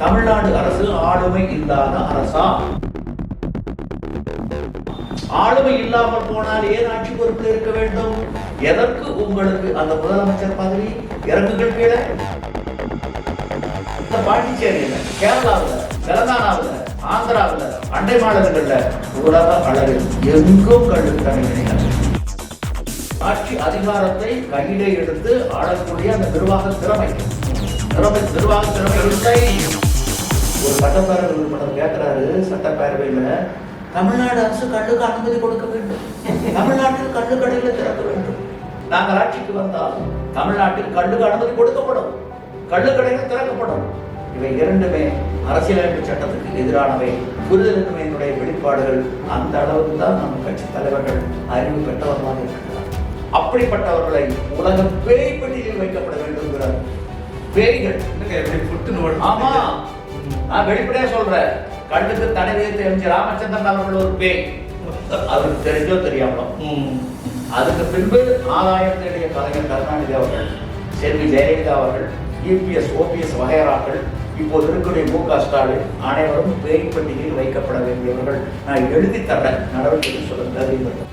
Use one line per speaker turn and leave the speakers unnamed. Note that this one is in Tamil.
தமிழ்நாடு அரசு ஆளுமை இல்லாத அரசா? ஆளுமை இல்லாமல் போனால் ஏன் ஆட்சி பொறுப்பில் இருக்க வேண்டும்? எதற்கு உங்களுக்கு அந்த முதலமைச்சர் பதவி? இறங்குகள் கீழே? இந்த கேரளாவில் தெலங்கானாவில் ஆந்திராவில் அண்டை மாநிலங்கள்ல உலக அளவில் எங்கும் கல்வி தனிமைகள் ஆட்சி அதிகாரத்தை கையிலே எடுத்து ஆளக்கூடிய அந்த நிர்வாக திறமை. திறமை நிர்வாக திறமை இல்லை. ஒரு சட்டப்பேரவை உறுப்பினர் கேட்கிறாரு சட்டப்பேரவையில தமிழ்நாடு அரசு கல்லுக்கு அனுமதி கொடுக்க வேண்டும். தமிழ்நாட்டில் கல்லு கடைகளை திறக்க வேண்டும். நாங்கள் ஆட்சிக்கு வந்தால் தமிழ்நாட்டில் கல்லுக்கு அனுமதி கொடுக்கப்படும். கல்லு கடைகள் திறக்கப்படும். இவை இரண்டுமே அரசியலமைப்பு சட்டத்துக்கு எதிரானவை. புரிதலின்மையினுடைய வெளிப்பாடுகள் அந்த அளவுக்கு தான் நம்ம கட்சி தலைவர்கள் அறிவு பெற்றவர்களாக இருக்கிறார் அப்படிப்பட்டவர்களை உலக பேய் பெட்டியில் வைக்கப்பட வேண்டும்ங்கிறார் பேய்கள்? ஆமா. நான் வெளிப்படையா சொல்றேன். கண்ணுக்கு தடை வைத்து எம்ஜி ராமச்சந்திரன் அவர்கள் ஒரு பேய். அவருக்கு தெரிஞ்சோ தெரியாமலோ. அதுக்கு பின்பு ஆதாயம் தேடிய கலைஞர் கருணாநிதி அவர்கள் செல்வி ஜெயலலிதா அவர்கள் இபிஎஸ் ஓபிஎஸ் வகையராக்கள் இப்போது இருக்கக்கூடிய மு. க. ஸ்டாலின் அனைவரும் பேய் பட்டியலில் வைக்கப்பட வேண்டியவர்கள். நான் எழுதி தரேன் நடவடிக்கை சொல்ல தருகிறேன்